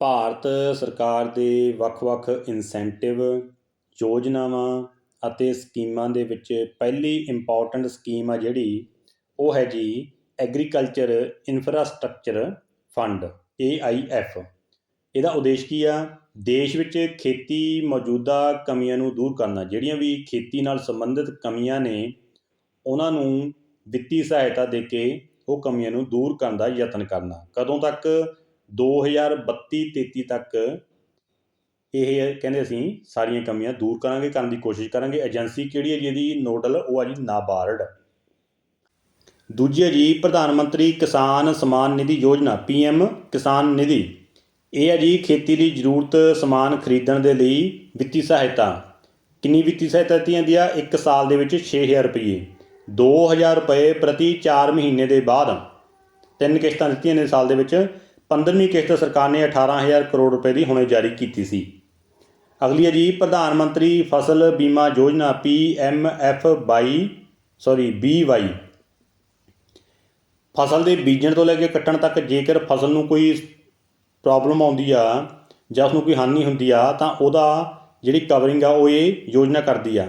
ਭਾਰਤ ਸਰਕਾਰ ਦੇ ਵੱਖ-ਵੱਖ ਇਨਸੈਂਟਿਵ ਯੋਜਨਾਵਾਂ ਅਤੇ ਸਕੀਮਾਂ ਦੇ ਵਿੱਚ ਪਹਿਲੀ ਇੰਪੋਰਟੈਂਟ ਸਕੀਮ ਆ ਜਿਹੜੀ, ਉਹ ਹੈ ਜੀ agriculture infrastructure fund A I AIF ਇਹਦਾ ਉਦੇਸ਼ ਕੀ ਆ? ਦੇਸ਼ ਵਿੱਚ ਖੇਤੀ ਮੌਜੂਦਾ ਕਮੀਆਂ ਨੂੰ ਦੂਰ ਕਰਨਾ, ਜਿਹੜੀਆਂ ਵੀ ਖੇਤੀ ਨਾਲ ਸੰਬੰਧਿਤ ਕਮੀਆਂ ਨੇ, ਉਹਨਾਂ ਨੂੰ ਵਿੱਤੀ ਸਹਾਇਤਾ ਦੇ ਕੇ ਉਹ ਕਮੀਆਂ ਨੂੰ ਦੂਰ ਕਰਨ ਦਾ ਯਤਨ ਕਰਨਾ। ਕਦੋਂ ਤੱਕ 2032-33 ਤੱਕ ਇਹ ਕਹਿੰਦੇ ਅਸੀਂ ਸਾਰੀਆਂ ਕਮੀਆਂ ਦੂਰ ਕਰਾਂਗੇ, ਕਰਨ ਦੀ ਕੋਸ਼ਿਸ਼ ਕਰਾਂਗੇ। ਏਜੰਸੀ ਕਿਹੜੀ ਹੈ ਜੀ ਇਹਦੀ? ਨੋਡਲ ਉਹ ਆ ਜੀ ਨਾਬਾਰਡ ਦੂਜੀ ਹੈ ਜੀ ਪ੍ਰਧਾਨ ਮੰਤਰੀ ਕਿਸਾਨ ਸਮਾਨ ਨਿਧੀ ਯੋਜਨਾ ਪੀਐਮ ਕਿਸਾਨ ਨਿਧੀ। ਇਹ ਹੈ ਜੀ ਖੇਤੀ ਲਈ ਜ਼ਰੂਰਤ ਸਮਾਨ ਖਰੀਦਣ ਦੇ ਲਈ ਵਿੱਤੀ ਸਹਾਇਤਾ। ਕਿੰਨੀ ਵਿੱਤੀ ਸਹਾਇਤਾ ਦਿੱਤੀ ਜਾਂਦੀ ਆ? ਇੱਕ ਸਾਲ ਦੇ ਵਿੱਚ 6000 ਰੁਪਏ 2000 ਰੁਪਏ ਪ੍ਰਤੀ 4 ਮਹੀਨੇ ਦੇ ਬਾਅਦ ਤਿੰਨ ਕਿਸ਼ਤਾਂ ਦਿੱਤੀਆਂ ਨੇ ਸਾਲ ਦੇ ਵਿੱਚ। 15ਵੀਂ ਕਿਸ਼ਤ ਸਰਕਾਰ ਨੇ 18000 ਕਰੋੜ ਰੁਪਏ ਦੀ ਹੁਣੇ ਜਾਰੀ ਕੀਤੀ ਸੀ। ਅਗਲੀ ਹੈ ਜੀ, ਪ੍ਰਧਾਨ ਮੰਤਰੀ ਫਸਲ ਬੀਮਾ ਯੋਜਨਾ P M F 22 sorry B Y. ਫਸਲ ਦੇ ਬੀਜਣ ਤੋਂ ਲੈ ਕੇ ਕੱਟਣ ਤੱਕ ਜੇਕਰ ਫਸਲ ਨੂੰ ਕੋਈ ਪ੍ਰੋਬਲਮ ਆਉਂਦੀ ਆ ਜਾਂ ਉਸ ਨੂੰ ਕੋਈ ਹਾਨੀ ਹੁੰਦੀ ਆ, ਤਾਂ ਉਹਦਾ ਜਿਹੜੀ ਕਵਰਿੰਗ ਆ, ਉਹ ਇਹ ਯੋਜਨਾ ਕਰਦੀ ਆ।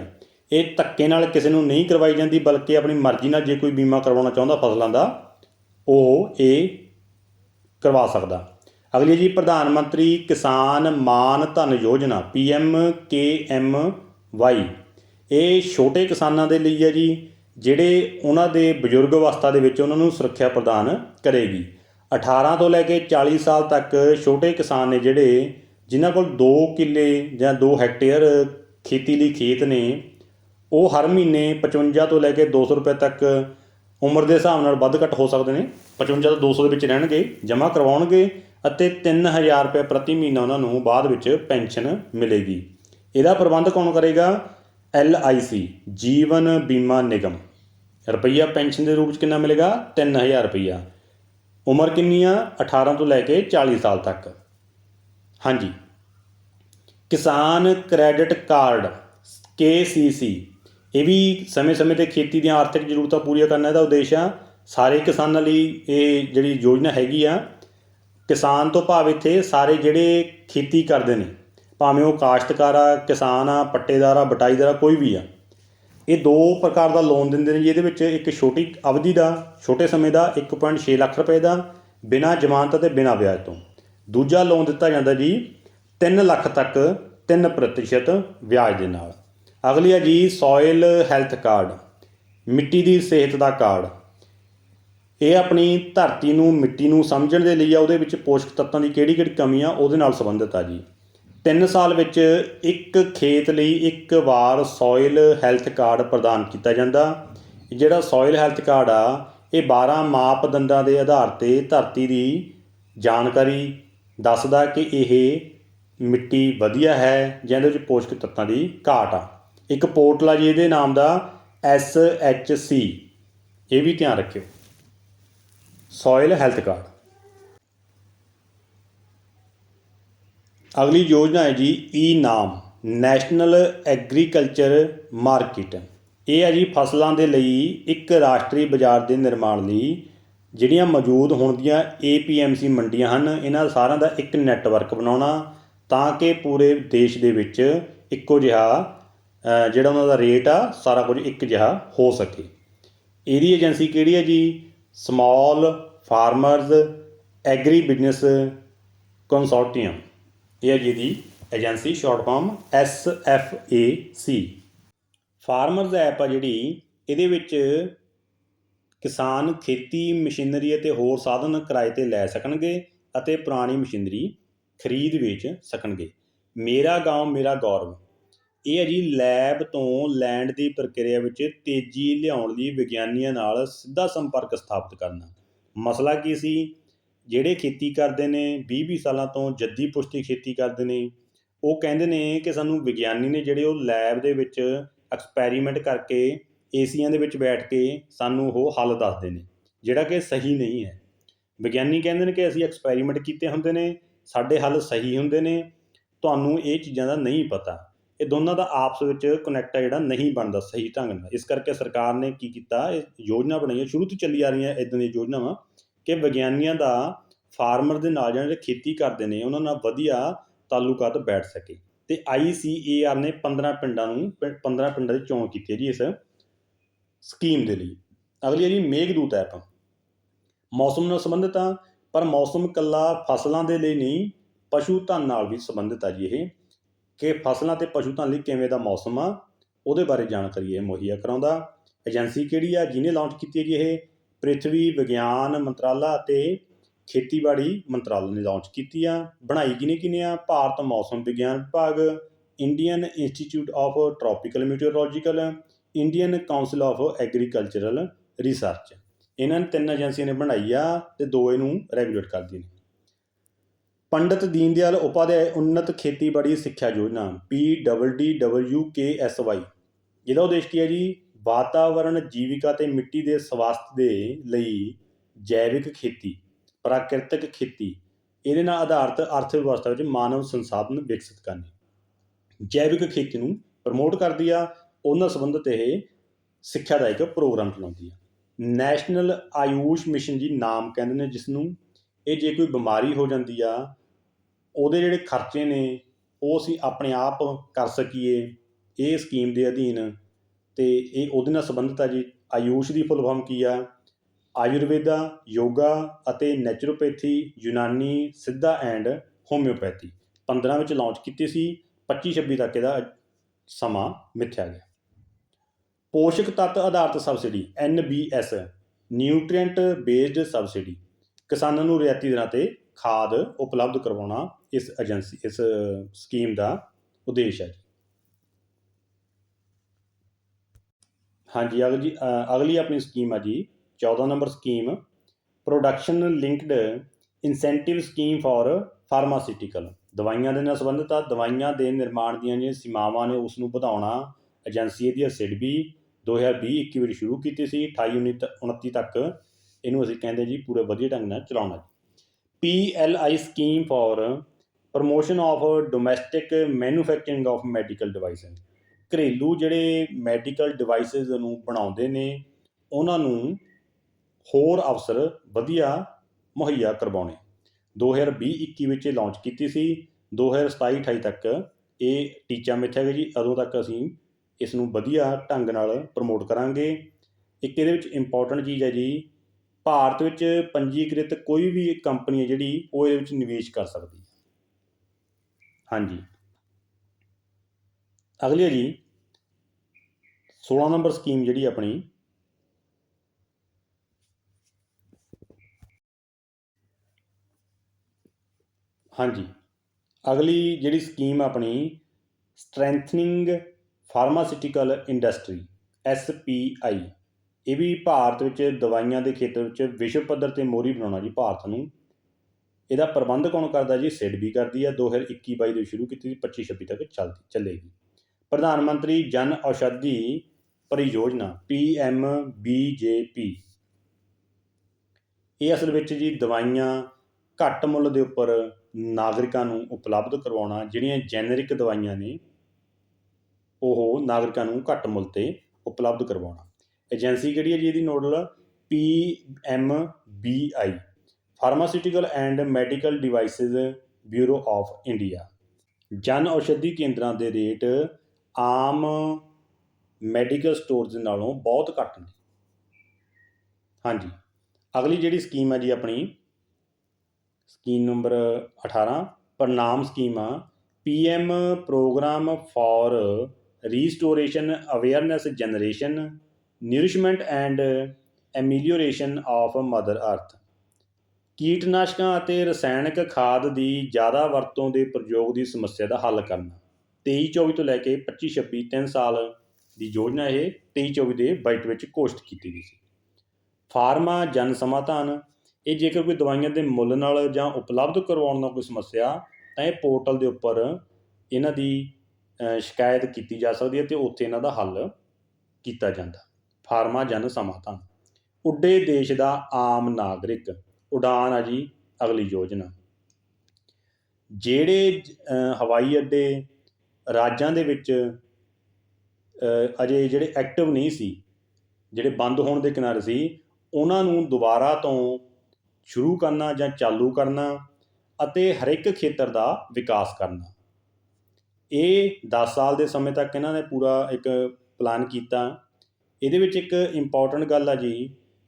ਇਹ ਧੱਕੇ ਨਾਲ ਕਿਸੇ ਨੂੰ ਨਹੀਂ ਕਰਵਾਈ ਜਾਂਦੀ, ਬਲਕਿ ਆਪਣੀ ਮਰਜ਼ੀ ਨਾਲ ਜੇ ਕੋਈ ਬੀਮਾ ਕਰਵਾਉਣਾ ਚਾਹੁੰਦਾ ਫਸਲਾਂ ਦਾ, ਉਹ ਇਹ ਕਰਵਾ ਸਕਦਾ। ਅਗਲੀ ਜੀ, ਪ੍ਰਧਾਨ ਮੰਤਰੀ ਕਿਸਾਨ ਮਾਨ ਧਨ ਯੋਜਨਾ ਪੀਐਮ ਕੇਐਮ ਵਾਈ। ਇਹ ਛੋਟੇ ਕਿਸਾਨਾਂ ਦੇ ਲਈ ਹੈ ਜੀ, ਜਿਹੜੇ ਉਹਨਾਂ ਦੇ ਬਜ਼ੁਰਗ ਅਵਸਥਾ ਦੇ ਵਿੱਚ ਉਹਨਾਂ ਨੂੰ ਸੁਰੱਖਿਆ ਪ੍ਰਦਾਨ ਕਰੇਗੀ। 18 ਤੋਂ ਲੈ ਕੇ 40 ਸਾਲ ਤੱਕ ਛੋਟੇ ਕਿਸਾਨ ਨੇ ਜਿਹੜੇ, ਜਿਨ੍ਹਾਂ ਕੋਲ 2 ਕਿੱਲੇ ਜਾਂ 2 ਹੈਕਟੇਅਰ ਖੇਤੀ ਲਈ ਖੇਤ ਨੇ, ਉਹ ਹਰ ਮਹੀਨੇ 55 ਤੋਂ ਲੈ ਕੇ 200 ਰੁਪਏ ਤੱਕ ਉਮਰ ਦੇ ਹਿਸਾਬ ਨਾਲ ਵੱਧ ਘੱਟ ਹੋ ਸਕਦੇ ਨੇ। 55 ਤੋਂ 200 ਦੇ ਵਿੱਚ ਰਹਿਣਗੇ, ਜਮ੍ਹਾਂ ਕਰਵਾਉਣਗੇ ਅਤੇ 3000 ਰੁਪਏ ਪ੍ਰਤੀ ਮਹੀਨਾ ਉਹਨਾਂ ਨੂੰ ਬਾਅਦ ਵਿੱਚ ਪੈਨਸ਼ਨ ਮਿਲੇਗੀ। ਇਹਦਾ ਪ੍ਰਬੰਧ ਕੌਣ ਕਰੇਗਾ? ਐਲ ਆਈ ਸੀ, ਜੀਵਨ ਬੀਮਾ ਨਿਗਮ। ਰੁਪਈਆ ਪੈਨਸ਼ਨ ਦੇ ਰੂਪ ਵਿੱਚ ਕਿੰਨਾ ਮਿਲੇਗਾ? 3000 ਰੁਪਈਆ। ਉਮਰ ਕਿੰਨੀ ਆ 18 ਤੋਂ ਲੈ ਕੇ 40 ਸਾਲ ਤੱਕ। ਹਾਂਜੀ। ਕਿਸਾਨ ਕ੍ਰੈਡਿਟ ਕਾਰਡ KCC ਇਹ ਵੀ ਸਮੇਂ-ਸਮੇਂ ਤੇ ਖੇਤੀ ਦੀਆਂ ਆਰਥਿਕ ਜ਼ਰੂਰਤਾਂ ਪੂਰੀਆਂ ਕਰਨ ਦਾ ਉਦੇਸ਼ ਆ। ਸਾਰੇ ਕਿਸਾਨਾਂ ਲਈ ਇਹ ਜਿਹੜੀ ਯੋਜਨਾ ਹੈਗੀ ਆ, ਕਿਸਾਨ ਤੋਂ ਭਾਵ ਇੱਥੇ ਸਾਰੇ ਜਿਹੜੇ ਖੇਤੀ ਕਰਦੇ ਨੇ, ਭਾਵੇਂ ਉਹ ਕਾਸ਼ਤਕਾਰ ਆ, ਕਿਸਾਨ ਆ, ਪੱਟੇਦਾਰ ਆ ਬਟਾਈਦਾਰ ਆ, ਕੋਈ ਵੀ ਆ, ਇਹ ਦੋ ਪ੍ਰਕਾਰ ਦਾ ਲੋਨ ਦਿੰਦੇ ਨੇ ਜਿਹਦੇ ਵਿੱਚ ਇੱਕ ਛੋਟੀ ਅਵਧੀ ਦਾ, ਛੋਟੇ ਸਮੇਂ ਦਾ 1.6 ਲੱਖ ਰੁਪਏ ਦਾ, ਬਿਨਾਂ ਜ਼ਮਾਨਤ ਅਤੇ ਬਿਨਾਂ ਵਿਆਜ ਤੋਂ। ਦੂਜਾ ਲੋਨ ਦਿੱਤਾ ਜਾਂਦਾ ਜੀ 3 ਲੱਖ ਤੱਕ 3% ਵਿਆਜ ਦੇ ਨਾਲ। ਅਗਲੀ ਹੈ ਜੀ ਸੋਇਲ ਹੈਲਥ ਕਾਰਡ ਮਿੱਟੀ ਦੀ ਸਿਹਤ ਦਾ ਕਾਰਡ ਇਹ ਆਪਣੀ ਧਰਤੀ ਨੂੰ, ਮਿੱਟੀ ਨੂੰ ਸਮਝਣ ਦੇ ਲਈ ਆ, ਉਹਦੇ ਵਿੱਚ ਪੋਸ਼ਕ ਤੱਤਾਂ ਦੀ ਕਿਹੜੀ ਕਿਹੜੀ ਕਮੀ ਆ, ਉਹਦੇ ਨਾਲ ਸੰਬੰਧਿਤ ਆ ਜੀ। 3 ਸਾਲ ਵਿੱਚ ਇੱਕ ਖੇਤ ਲਈ ਇੱਕ ਵਾਰ ਸੋਇਲ ਹੈਲਥ ਕਾਰਡ ਪ੍ਰਦਾਨ ਕੀਤਾ ਜਾਂਦਾ। ਜਿਹੜਾ ਸੋਇਲ ਹੈਲਥ ਕਾਰਡ ਆ, ਇਹ 12 ਮਾਪਦੰਡਾਂ ਦੇ ਆਧਾਰ ਤੇ ਧਰਤੀ ਦੀ ਜਾਣਕਾਰੀ ਦੱਸਦਾ ਕਿ ਇਹ ਮਿੱਟੀ ਵਧੀਆ ਹੈ, ਜਿਹਦੇ ਵਿੱਚ ਪੋਸ਼ਕ ਤੱਤਾਂ ਦੀ ਘਾਟ ਆ। ਇੱਕ ਪੋਰਟਲ ਆ ਜੀ ਇਹਦੇ ਨਾਮ ਦਾ SHC ਇਹ ਵੀ ਧਿਆਨ ਰੱਖਿਓ। ਸੋਇਲ ਹੈਲਥ ਕਾਰਡ ਅਗਲੀ ਯੋਜਨਾ ਹੈ ਜੀ ਈ ਨਾਮ ਨੈਸ਼ਨਲ ਐਗਰੀਕਲਚਰ ਮਾਰਕੀਟ ਇਹ ਹੈ ਜੀ ਫਸਲਾਂ ਦੇ ਲਈ ਇੱਕ ਰਾਸ਼ਟਰੀ ਬਾਜ਼ਾਰ ਦੇ ਨਿਰਮਾਣ ਲਈ ਜਿਹੜੀਆਂ ਮੌਜੂਦ ਹੋਣ ਦੀਆਂ APMC ਮੰਡੀਆਂ ਹਨ, ਇਹਨਾਂ ਸਾਰਿਆਂ ਦਾ ਇੱਕ ਨੈਟਵਰਕ ਬਣਾਉਣਾ ਤਾਂ ਕਿ ਪੂਰੇ ਦੇਸ਼ ਦੇ ਵਿੱਚ ਇੱਕੋ ਜਿਹਾ ਜਿਹੜਾ ਉਹਨਾਂ ਦਾ ਰੇਟ ਆ, ਸਾਰਾ ਕੁਝ ਇੱਕ ਜਿਹਾ ਹੋ ਸਕੇ। ਇਹਦੀ ਏਜੰਸੀ ਕਿਹੜੀ ਹੈ ਜੀ? Small farmers agri business consortium ਇਹ ਹੈ ਜੀ ਦੀ agency short form S F A C farmers app ਆ ਜਿਹੜੀ, ਇਹਦੇ ਵਿੱਚ ਕਿਸਾਨ ਖੇਤੀ, ਮਸ਼ੀਨਰੀ ਅਤੇ ਹੋਰ ਸਾਧਨ ਕਿਰਾਏ ਤੇ ਲੈ ਸਕਣਗੇ ਅਤੇ ਪੁਰਾਣੀ ਮਸ਼ੀਨਰੀ ਖਰੀਦ ਵੇਚ ਸਕਣਗੇ। ਮੇਰਾ ਗਾਉਂ, ਮੇਰਾ ਗੌਰਵ। ਇਹ ਹੈ ਜੀ ਲੈਬ ਤੋਂ ਲੈਂਡ ਦੀ ਪ੍ਰਕਿਰਿਆ ਵਿੱਚ ਤੇਜ਼ੀ ਲਿਆਉਣ ਲਈ ਵਿਗਿਆਨੀਆਂ ਨਾਲ ਸਿੱਧਾ ਸੰਪਰਕ ਸਥਾਪਿਤ ਕਰਨਾ। ਮਸਲਾ ਕੀ ਸੀ? ਜਿਹੜੇ ਖੇਤੀ ਕਰਦੇ ਨੇ 20-20 ਸਾਲਾਂ ਤੋਂ ਜੱਦੀ ਪੁਸ਼ਤੀ ਖੇਤੀ ਕਰਦੇ ਨੇ, ਉਹ ਕਹਿੰਦੇ ਨੇ ਕਿ ਸਾਨੂੰ ਵਿਗਿਆਨੀ ਨੇ ਜਿਹੜੇ ਉਹ ਲੈਬ ਦੇ ਵਿੱਚ ਐਕਸਪੈਰੀਮੈਂਟ ਕਰਕੇ, ਏਸੀਆਂ ਦੇ ਵਿੱਚ ਬੈਠ ਕੇ ਸਾਨੂੰ ਉਹ ਹੱਲ ਦੱਸਦੇ ਨੇ, ਜਿਹੜਾ ਕਿ ਸਹੀ ਨਹੀਂ ਹੈ। ਵਿਗਿਆਨੀ ਕਹਿੰਦੇ ਨੇ ਕਿ ਅਸੀਂ ਐਕਸਪੈਰੀਮੈਂਟ ਕੀਤੇ ਹੁੰਦੇ ਨੇ, ਸਾਡੇ ਹੱਲ ਸਹੀ ਹੁੰਦੇ ਨੇ, ਤੁਹਾਨੂੰ ਇਹ ਚੀਜ਼ਾਂ ਦਾ ਨਹੀਂ ਪਤਾ। ਇਹ ਦੋਨਾਂ ਦਾ ਆਪਸ ਵਿੱਚ ਕਨੈਕਟ ਆ ਜਿਹੜਾ ਨਹੀਂ ਬਣਦਾ ਸਹੀ ਢੰਗ ਨਾਲ। ਇਸ ਕਰਕੇ ਸਰਕਾਰ ਨੇ ਕੀ ਕੀਤਾ, ਇਹ ਯੋਜਨਾ ਬਣਾਈ ਹੈ ਸ਼ੁਰੂ ਤੋਂ ਚੱਲੀ ਆ ਰਹੀਆਂ ਇਦਾਂ ਦੀਆਂ ਯੋਜਨਾਵਾਂ ਕਿ ਵਿਗਿਆਨੀਆਂ ਦਾ ਫਾਰਮਰ ਦੇ ਨਾਲ ਜਿਹੜੇ ਖੇਤੀ ਕਰਦੇ ਨੇ, ਉਹਨਾਂ ਨਾਲ ਵਧੀਆ ਤਾਲੁਕਾਤ ਬੈਠ ਸਕੇ। ਤੇ ICAR ਨੇ 15 ਪਿੰਡਾਂ ਨੂੰ, ਪਿੰ- 15 ਪਿੰਡਾਂ ਦੀ ਚੋਣ ਕੀਤੀ ਹੈ ਜੀ ਇਸ ਸਕੀਮ ਦੇ ਲਈ। ਅਗਲੀ ਹੈ ਜੀ ਮੇਘਦੂਤ ਐਪ। ਮੌਸਮ ਨਾਲ ਸੰਬੰਧਿਤ ਆ, ਪਰ ਮੌਸਮ ਕੱਲਾ ਫਸਲਾਂ ਦੇ ਲਈ ਨਹੀਂ, ਪਸ਼ੂ ਧਨ ਨਾਲ ਵੀ ਸੰਬੰਧਿਤ ਆ ਜੀ ਇਹ। ਕਿ ਫਸਲਾਂ ਤੇ ਪਸ਼ੂ ਧਨ ਲਈ ਕਿਵੇਂ ਦਾ ਮੌਸਮ ਆ, ਉਹਦੇ ਬਾਰੇ ਜਾਣਕਾਰੀ ਇਹ ਮੁਹੱਈਆ ਕਰਾਉਂਦਾ। ਏਜੰਸੀ ਕਿਹੜੀ ਆ? ਜਿਹਨੇ ਲਾਂਚ ਕੀਤੀ ਹੈ ਜੀ ਇਹ, ਪ੍ਰਿਥਵੀ ਵਿਗਿਆਨ ਮੰਤਰਾਲਾ ਅਤੇ ਖੇਤੀਬਾੜੀ ਮੰਤਰਾਲਾ ਨੇ ਲਾਂਚ ਕੀਤੀ ਆ। ਬਣਾਈ ਕਿਨੇ ਕਿਨੇ ਆ? ਭਾਰਤ ਮੌਸਮ ਵਿਗਿਆਨ ਵਿਭਾਗ Indian institute of tropical meteorological Indian council of agricultural research ਇਹਨਾਂ ਨੇ ਤਿੰਨ ਏਜੰਸੀਆਂ ਨੇ ਬਣਾਈ ਆ ਤੇ ਦੋ ਇਹਨੂੰ ਰੈਗੂਲੇਟ ਕਰਦੀਆਂ ਨੇ। ਪੰਡਤ ਦੀਨਦਿਆਲ ਉਪਾਧਿਆਏ ਉન્નਤ ਖੇਤੀਬਾੜੀ ਸਿੱਖਿਆ ਯੋਜਨਾ PWDWKSY ਜਿਹਦਾ ਉਦੇਸ਼ ਕੀ ਹੈ ਜੀ? ਵਾਤਾਵਰਣ, ਜੀਵਿਕਾ ਤੇ ਮਿੱਟੀ ਦੇ ਸਵਾਸਥ ਦੇ ਲਈ ਜੈਵਿਕ ਖੇਤੀ, ਪ੍ਰਾਕਿਰਤਿਕ ਖੇਤੀ। ਇਹਦੇ ਨਾਲ ਆਧਾਰਿਤ ਅਰਥ ਵਿਵਸਥਾ ਵਿੱਚ ਮਾਨਵ ਸੰਸਾਧਨ ਵਿਕਸਿਤ ਕਰਨੇ। ਜੈਵਿਕ ਖੇਤੀ ਨੂੰ ਪ੍ਰਮੋਟ ਕਰਦੀ ਆ ਉਹਨਾਂ ਸੰਬੰਧਿਤ ਇਹ ਸਿੱਖਿਆ ਦਾ ਇੱਕ ਪ੍ਰੋਗਰਾਮ ਚਲਾਉਂਦੀ ਆ। ਨੈਸ਼ਨਲ ਆਯੂਸ਼ ਮਿਸ਼ਨ ਜੀ ਨਾਮ ਕਹਿੰਦੇ ਨੇ ਜਿਸ ਨੂੰ ਇਹ ਜੇ ਕੋਈ ਬਿਮਾਰੀ ਹੋ ਜਾਂਦੀ ਆ ਉਹਦੇ ਜਿਹੜੇ ਖਰਚੇ ਨੇ, ਉਹ ਅਸੀਂ ਆਪਣੇ ਆਪ ਕਰ ਸਕੀਏ ਇਹ ਸਕੀਮ ਦੇ ਅਧੀਨ। ਅਤੇ ਇਹ ਉਹਦੇ ਨਾਲ ਸੰਬੰਧਿਤ ਆ ਜੀ, ਆਯੂਸ਼ ਦੀ ਫੁੱਲ ਫਾਰਮ ਕੀ ਆ? ਆਯੁਰਵੇਦਾ, ਯੋਗਾ ਅਤੇ ਨੈਚੁਰੋਪੈਥੀ, ਯੂਨਾਨੀ, ਸਿੱਧਾ ਐਂਡ ਹੋਮਿਓਪੈਥੀ। 15 ਵਿੱਚ ਲਾਂਚ ਕੀਤੀ ਸੀ 25 26 ਤੱਕ ਇਹਦਾ ਸਮਾਂ ਮਿੱਥਿਆ ਗਿਆ। ਪੋਸ਼ਕ ਤੱਤ ਆਧਾਰਿਤ subsidy NBS nutrient based subsidy ਕਿਸਾਨਾਂ ਨੂੰ ਰਿਆਇਤੀ ਦਰਾਂ ਤੇ ਖਾਦ ਉਪਲਬਧ ਕਰਵਾਉਣਾ ਇਸ ਏਜੰਸੀ ਇਸ ਸਕੀਮ ਦਾ ਉਦੇਸ਼ ਹੈ ਜੀ। ਹਾਂਜੀ, ਅਗਲੀ ਜੀ ਅਗਲੀ ਆਪਣੀ ਸਕੀਮ ਆ ਜੀ 14 number scheme production linked incentive scheme for pharmaceutical ਦਵਾਈਆਂ ਦੇ ਨਾਲ ਸੰਬੰਧਿਤ ਆ, ਦਵਾਈਆਂ ਦੇ ਨਿਰਮਾਣ ਦੀਆਂ ਜਿਹੜੀਆਂ ਸੀਮਾਵਾਂ ਨੇ ਉਸ ਨੂੰ ਵਧਾਉਣਾ ਏਜੰਸੀ ਇਹਦੀ ਸਿਡਬੀ 2020-21 ਵਿੱਚ ਸ਼ੁਰੂ ਕੀਤੀ ਸੀ 28 29 ਤੱਕ। ਇਹਨੂੰ ਅਸੀਂ ਕਹਿੰਦੇ ਜੀ, ਪੂਰੇ ਵਧੀਆ ਢੰਗ ਨਾਲ ਚਲਾਉਣਾ P L I scheme for promotion of domestic manufacturing of medical devices ਘਰੇਲੂ ਜਿਹੜੇ ਮੈਡੀਕਲ ਡਿਵਾਈਸਸ ਨੂੰ ਬਣਾਉਂਦੇ ਨੇ, ਉਹਨਾਂ ਨੂੰ ਹੋਰ ਅਵਸਰ ਵਧੀਆ ਮੁਹੱਈਆ ਕਰਵਾਉਣੇ। 2020-21 ਵਿੱਚ ਇਹ ਲਾਂਚ ਕੀਤੀ ਸੀ। 2027-28 ਤੱਕ ਇਹ ਟੀਚਾ ਮਿੱਥਿਆ ਗਿਆ ਜੀ। ਅਦੋਂ ਤੱਕ ਅਸੀਂ ਇਸ ਨੂੰ ਵਧੀਆ ਢੰਗ ਨਾਲ ਪ੍ਰਮੋਟ ਕਰਾਂਗੇ। ਇੱਕ ਇਹਦੇ ਵਿੱਚ ਇੰਪੋਰਟੈਂਟ ਚੀਜ਼ ਹੈ ਜੀ ਭਾਰਤ ਵਿੱਚ ਪੰਜੀਕ੍ਰਿਤ ਕੋਈ ਵੀ ਕੰਪਨੀ ਹੈ ਜਿਹੜੀ ਉਹ ਇਹਦੇ ਵਿੱਚ ਨਿਵੇਸ਼ ਕਰ ਸਕਦੀ ਹੈ। ਹਾਂਜੀ। ਅਗਲੀ ਹੈ ਜੀ 16 ਨੰਬਰ ਸਕੀਮ ਜਿਹੜੀ ਆਪਣੀ। ਹਾਂਜੀ। ਅਗਲੀ ਜਿਹੜੀ ਸਕੀਮ ਆਪਣੀ, ਸਟਰੈਂਥਨਿੰਗ ਫਾਰਮਾਸਿਊਟੀਕਲ ਇੰਡਸਟਰੀ SPI ਇਹ ਵੀ ਭਾਰਤ ਵਿੱਚ ਦਵਾਈਆਂ ਦੇ ਖੇਤਰ ਵਿੱਚ ਵਿਸ਼ਵ ਪੱਧਰ ਤੇ ਮੋਹਰੀ ਬਣਾਉਣਾ ਜੀ ਭਾਰਤ ਨੂੰ। ਇਹਦਾ ਪ੍ਰਬੰਧ ਕੌਣ ਕਰਦਾ ਜੀ? ਸਿਡਬੀ ਕਰਦੀ ਹੈ 2021-22 ਦੇ ਸ਼ੁਰੂ ਕੀਤੀ ਸੀ 25-26 ਤੱਕ ਚੱਲਦੀ, ਚੱਲੇਗੀ। ਪ੍ਰਧਾਨ ਮੰਤਰੀ ਜਨ ਔਸ਼ਧੀ ਪਰਿਯੋਜਨਾ PMBJP ਇਹ ਅਸਲ ਵਿੱਚ ਜੀ ਦਵਾਈਆਂ ਘੱਟ ਮੁੱਲ ਦੇ ਉੱਪਰ ਨਾਗਰਿਕਾਂ ਨੂੰ ਉਪਲਬਧ ਕਰਵਾਉਣਾ, ਜਿਹੜੀਆਂ ਜੈਨਰਿਕ ਦਵਾਈਆਂ ਨੇ, ਉਹ ਨਾਗਰਿਕਾਂ ਨੂੰ ਘੱਟ ਮੁੱਲ ਤੇ ਉਪਲਬਧ ਕਰਵਾਉਣਾ। ਏਜੰਸੀ ਕਿਹੜੀ ਹੈ ਜੀ ਇਹਦੀ? Nodal P M B I pharmaceutical and medical devices bureau of India Jan Aushadhi ਕੇਂਦਰਾਂ ਦੇ ਰੇਟ ਆਮ ਮੈਡੀਕਲ ਸਟੋਰਸ ਨਾਲੋਂ ਬਹੁਤ ਘੱਟ ਨੇ। ਹਾਂਜੀ। ਅਗਲੀ ਜਿਹੜੀ ਸਕੀਮ ਹੈ ਜੀ ਆਪਣੀ ਸਕੀਮ ਨੰਬਰ 18 ਪ੍ਰਣਾਮ ਸਕੀਮ ਆ। PM program for restoration awareness generation nourishment and amelioration of mother earth ਕੀਟਨਾਸ਼ਕਾਂ ਅਤੇ ਰਸਾਇਣਕ ਖਾਦ ਦੀ ਜ਼ਿਆਦਾ ਵਰਤੋਂ ਦੇ ਪ੍ਰਯੋਗ ਦੀ ਸਮੱਸਿਆ ਦਾ ਹੱਲ ਕਰਨਾ। 23-24 ਤੋਂ ਲੈ ਕੇ 25-26 ਤਿੰਨ ਸਾਲ ਦੀ ਯੋਜਨਾ ਇਹ 23-24 ਦੇ ਬਜਟ ਵਿੱਚ ਘੋਸ਼ਿਤ ਕੀਤੀ ਗਈ ਸੀ। ਫਾਰਮਾ, ਜਨ ਸਮਾਧਾਨ, ਇਹ ਜੇਕਰ ਕੋਈ ਦਵਾਈਆਂ ਦੇ ਮੁੱਲ ਨਾਲ ਜਾਂ ਉਪਲਬਧ ਕਰਵਾਉਣ ਨਾਲ ਕੋਈ ਸਮੱਸਿਆ, ਤਾਂ ਇਹ ਪੋਰਟਲ ਦੇ ਉੱਪਰ ਇਹਨਾਂ ਦੀ ਸ਼ਿਕਾਇਤ ਕੀਤੀ ਜਾ ਸਕਦੀ ਹੈ ਤੇ ਉੱਥੇ ਇਹਨਾਂ ਦਾ ਹੱਲ ਕੀਤਾ ਜਾਂਦਾ। ਫਾਰਮਾ ਜਨ ਸਮਾਧਾਨ ਉੱਡੇ ਦੇਸ਼ ਦਾ ਆਮ ਨਾਗਰਿਕ, ਉਡਾਨ ਆ ਜੀ ਅਗਲੀ ਯੋਜਨਾ। ਜਿਹੜੇ ਹਵਾਈ ਅੱਡੇ ਰਾਜਾਂ ਦੇ ਵਿੱਚ ਅਜੇ ਜਿਹੜੇ ਐਕਟਿਵ ਨਹੀਂ ਸੀ, ਜਿਹੜੇ ਬੰਦ ਹੋਣ ਦੇ ਕਿਨਾਰੇ ਸੀ, ਉਹਨਾਂ ਨੂੰ ਦੁਬਾਰਾ ਤੋਂ ਸ਼ੁਰੂ ਕਰਨਾ ਜਾਂ ਚਾਲੂ ਕਰਨਾ ਅਤੇ ਹਰ ਇੱਕ ਖੇਤਰ ਦਾ ਵਿਕਾਸ ਕਰਨਾ। ਇਹ 10 ਸਾਲ ਦੇ ਸਮੇਂ ਤੱਕ ਇਹਨਾਂ ਨੇ ਪੂਰਾ ਇੱਕ ਪਲਾਨ ਕੀਤਾ। ਇਹਦੇ ਵਿੱਚ ਇੱਕ ਇੰਪੋਰਟੈਂਟ ਗੱਲ ਆ ਜੀ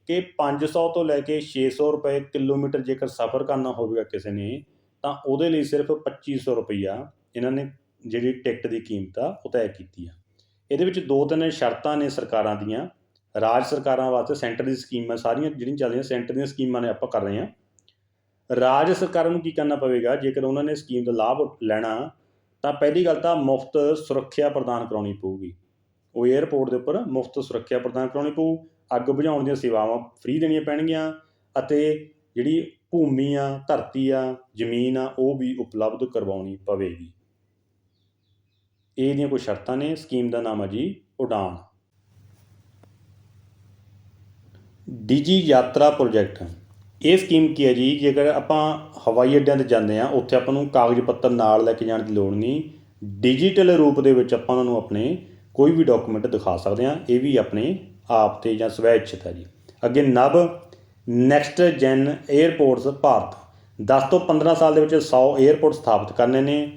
ਕਿ 500 ਤੋਂ ਲੈ ਕੇ 600 ਰੁਪਏ ਕਿਲੋਮੀਟਰ ਜੇਕਰ ਸਫ਼ਰ ਕਰਨਾ ਹੋਵੇਗਾ ਕਿਸੇ ਨੇ, ਤਾਂ ਉਹਦੇ ਲਈ ਸਿਰਫ 2500 ਰੁਪਈਆ ਇਹਨਾਂ ਨੇ ਜਿਹੜੀ ਟਿਕਟ ਦੀ ਕੀਮਤ ਆ, ਉਹ ਤੈਅ ਕੀਤੀ ਆ। ਇਹਦੇ ਵਿੱਚ ਦੋ ਤਿੰਨ ਸ਼ਰਤਾਂ ਨੇ ਸਰਕਾਰਾਂ ਦੀਆਂ। ਰਾਜ ਸਰਕਾਰਾਂ ਵਾਸਤੇ ਸੈਂਟਰ ਦੀ ਸਕੀਮਾਂ ਸਾਰੀਆਂ ਜਿਹੜੀਆਂ ਚੱਲਦੀਆਂ, ਸੈਂਟਰ ਦੀਆਂ ਸਕੀਮਾਂ ਨੇ ਆਪਾਂ ਕਰ ਰਹੇ ਹਾਂ ਰਾਜ ਸਰਕਾਰਾਂ ਨੂੰ ਕੀ ਕਰਨਾ ਪਵੇਗਾ, ਜੇਕਰ ਉਹਨਾਂ ਨੇ ਸਕੀਮ ਦਾ ਲਾਭ ਲੈਣਾ, ਤਾਂ ਪਹਿਲੀ ਗੱਲ ਤਾਂ ਮੁਫਤ ਸੁਰੱਖਿਆ ਪ੍ਰਦਾਨ ਕਰਾਉਣੀ ਪਊਗੀ। ਉਹ ਏਅਰਪੋਰਟ ਦੇ ਉੱਪਰ ਮੁਫਤ ਸੁਰੱਖਿਆ ਪ੍ਰਦਾਨ ਕਰਾਉਣੀ ਪਊ, ਅੱਗ ਬੁਝਾਉਣ ਦੀਆਂ ਸੇਵਾਵਾਂ ਫ੍ਰੀ ਦੇਣੀਆਂ ਪੈਣਗੀਆਂ ਅਤੇ ਜਿਹੜੀ ਭੂਮੀ ਆ, ਧਰਤੀ ਆ, ਜ਼ਮੀਨ ਆ, ਉਹ ਵੀ ਉਪਲਬਧ ਕਰਵਾਉਣੀ ਪਵੇਗੀ। ਇਹ ਦੀਆਂ ਕੁਝ ਸ਼ਰਤਾਂ ਨੇ, ਸਕੀਮ ਦਾ ਨਾਮ ਹੈ ਜੀ ਉਡਾਨ ਡਿਜੀ ਯਾਤਰਾ ਪ੍ਰੋਜੈਕਟ ਇਹ ਸਕੀਮ ਕੀ ਹੈ ਜੀ? ਜੇਕਰ ਆਪਾਂ ਹਵਾਈ ਅੱਡਿਆਂ ਤੇ ਜਾਂਦੇ ਆ ਉੱਥੇ ਆਪਾਂ ਨੂੰ ਕਾਗਜ਼ ਪੱਤਰ ਨਾਲ ਲੈ ਕੇ ਜਾਣ ਦੀ ਲੋੜ ਨਹੀਂ। ਡਿਜੀਟਲ ਰੂਪ ਦੇ ਵਿੱਚ ਆਪਾਂ ਉਹਨਾਂ ਨੂੰ ਆਪਣੇ ਕੋਈ ਵੀ ਡਾਕੂਮੈਂਟ ਦਿਖਾ ਸਕਦੇ ਹਾਂ, ਇਹ ਵੀ ਆਪਣੇ ਆਪ ਤੇ ਜਾਂ ਸਵੈ ਇੱਛਤ ਹੈ ਜੀ। ਅੱਗੇ ਨਵ ਨੈਕਸਟ ਜੈਨ 에ਅਰਪੋਰਟਸ ਭਾਰਤ। 10 ਤੋਂ 15 ਸਾਲ ਦੇ ਵਿੱਚ 100 에ਅਰਪੋਰਟ ਸਥਾਪਿਤ ਕਰਨੇ ਨੇ।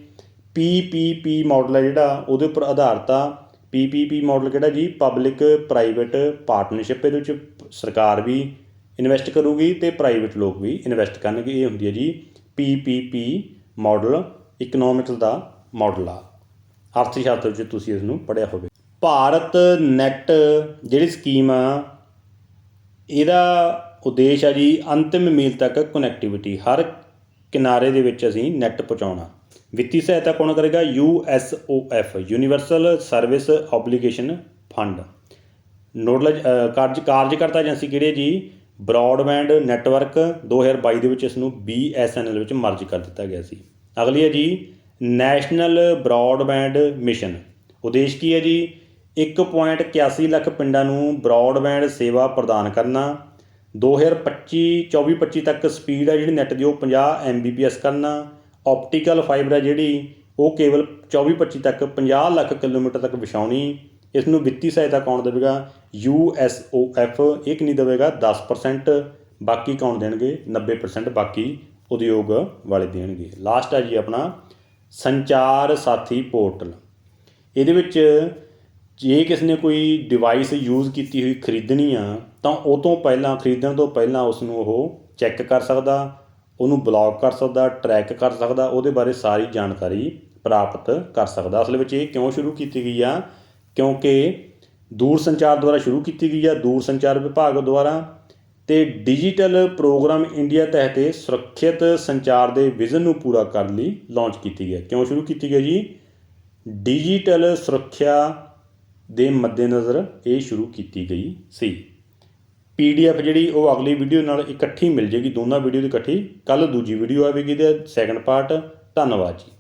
ਪੀਪੀਪੀ ਮਾਡਲ ਹੈ ਜਿਹੜਾ, ਉਹਦੇ ਉੱਪਰ ਆਧਾਰਿਤ ਆ। ਪੀਪੀਪੀ ਮਾਡਲ ਕਿਹੜਾ ਜੀ? ਪਬਲਿਕ ਪ੍ਰਾਈਵੇਟ ਪਾਰਟਨਰਸ਼ਿਪ ਇਹਦੇ ਵਿੱਚ ਸਰਕਾਰ ਵੀ ਇਨਵੈਸਟ ਕਰੂਗੀ ਤੇ ਪ੍ਰਾਈਵੇਟ ਲੋਕ ਵੀ ਇਨਵੈਸਟ ਕਰਨਗੇ, ਇਹ ਹੁੰਦੀ ਹੈ ਜੀ। ਪੀਪੀਪੀ ਮਾਡਲ ਇਕਨੋਮਿਕਸ ਦਾ ਮਾਡਲ ਆ। ਅਰਥ ਸ਼ਾਸਤਰ ਵਿੱਚ ਤੁਸੀਂ ਇਸ ਨੂੰ ਪੜ੍ਹਿਆ ਹੋਵੇ। ਭਾਰਤ ਨੈਟ ਜਿਹੜੀ ਸਕੀਮ ਆ, ਇਹਦਾ ਉਦੇਸ਼ ਆ ਜੀ ਅੰਤਿਮ ਮੀਲ ਤੱਕ ਕਨੈਕਟੀਵਿਟੀ ਹਰ ਕਿਨਾਰੇ ਦੇ ਵਿੱਚ ਅਸੀਂ ਨੈਟ ਪਹੁੰਚਾਉਣਾ। ਵਿੱਤੀ ਸਹਾਇਤਾ ਕੌਣ ਕਰੇਗਾ? USOF universal service obligation fund nodal ਕਾਰਜ, ਕਾਰਜਕਰਤਾ ਏਜੰਸੀ ਕਿਹੜੀ ਹੈ ਜੀ? ਬ੍ਰੌਡਬੈਂਡ ਨੈਟਵਰਕ 2022 ਦੇ ਵਿੱਚ ਇਸ ਨੂੰ BSNL ਵਿੱਚ ਮਰਜ ਕਰ ਦਿੱਤਾ ਗਿਆ ਸੀ। ਅਗਲੀ ਹੈ ਜੀ ਨੈਸ਼ਨਲ ਬ੍ਰੌਡਬੈਂਡ ਮਿਸ਼ਨ। ਉਦੇਸ਼ ਕੀ ਹੈ ਜੀ? 1.81 ਲੱਖ ਪਿੰਡਾਂ ਨੂੰ ਬ੍ਰੌਡਬੈਂਡ ਸੇਵਾ ਪ੍ਰਦਾਨ ਕਰਨਾ। 2025 24-25 ਤੱਕ ਸਪੀਡ ਹੈ ਜਿਹੜੀ ਨੈਟ ਦੀ, ਉਹ 50 Mbps ਕਰਨਾ। ਆਪਟੀਕਲ ਫਾਈਬਰ ਹੈ ਜਿਹੜੀ, ਉਹ ਕੇਵਲ 24-25 ਤੱਕ 50 ਲੱਖ ਕਿਲੋਮੀਟਰ ਤੱਕ ਵਿਛਾਉਣੀ। ਇਸ ਨੂੰ ਵਿੱਤੀ ਸਹਾਇਤਾ ਕੌਣ ਦੇਵੇਗਾ? USOF ਇਹ ਕਿੰਨੀ ਦੇਵੇਗਾ? 10% ਬਾਕੀ ਕੌਣ ਦੇਣਗੇ? 90% ਬਾਕੀ ਉਦਯੋਗ ਵਾਲੇ ਦੇਣਗੇ। ਲਾਸਟ ਹੈ ਜੀ ਆਪਣਾ ਸੰਚਾਰ ਸਾਥੀ ਪੋਰਟਲ। ਇਹਦੇ ਵਿੱਚ ਜੇ ਕਿਸ ਨੇ ਕੋਈ ਡਿਵਾਈਸ ਯੂਜ਼ ਕੀਤੀ ਹੋਈ ਖਰੀਦਣੀ ਆ, ਤਾਂ ਉਹ ਤੋਂ ਪਹਿਲਾਂ, ਖਰੀਦਣ ਤੋਂ ਪਹਿਲਾਂ ਉਸ ਨੂੰ ਉਹ ਚੈੱਕ ਕਰ ਸਕਦਾ, ਉਹਨੂੰ ਬਲੌਕ ਕਰ ਸਕਦਾ ਟਰੈਕ ਕਰ ਸਕਦਾ, ਉਹਦੇ ਬਾਰੇ ਸਾਰੀ ਜਾਣਕਾਰੀ ਪ੍ਰਾਪਤ ਕਰ ਸਕਦਾ। ਅਸਲ ਵਿੱਚ ਇਹ ਕਿਉਂ ਸ਼ੁਰੂ ਕੀਤੀ ਗਈ ਆ? ਕਿਉਂਕਿ ਦੂਰ ਸੰਚਾਰ ਦੁਆਰਾ ਸ਼ੁਰੂ ਕੀਤੀ ਗਈ ਆ ਦੂਰ ਸੰਚਾਰ ਵਿਭਾਗ ਦੁਆਰਾ ਅਤੇ ਡਿਜੀਟਲ ਪ੍ਰੋਗਰਾਮ ਇੰਡੀਆ ਤਹਿਤ ਇਹ ਸੁਰੱਖਿਅਤ ਸੰਚਾਰ ਦੇ ਵਿਜ਼ਨ ਨੂੰ ਪੂਰਾ ਕਰਨ ਲਈ ਲਾਂਚ ਕੀਤੀ ਗਈ ਕਿਉਂ ਸ਼ੁਰੂ ਕੀਤੀ ਗਈ ਜੀ? ਡਿਜੀਟਲ ਸੁਰੱਖਿਆ ਦੇ ਮੱਦੇਨਜ਼ਰ ਇਹ ਸ਼ੁਰੂ ਕੀਤੀ ਗਈ ਸੀ। ਪੀਡੀਐਫ ਜਿਹੜੀ ਉਹ ਅਗਲੀ ਵੀਡੀਓ ਨਾਲ ਇਕੱਠੀ ਮਿਲ ਜੇਗੀ। ਦੋਨਾਂ ਵੀਡੀਓ ਦੀ ਇਕੱਠੀ ਕੱਲ ਦੂਜੀ ਵੀਡੀਓ ਆਵੇਗੀ ਤੇ ਸੈਕੰਡ ਪਾਰਟ ਧੰਨਵਾਦ ਜੀ।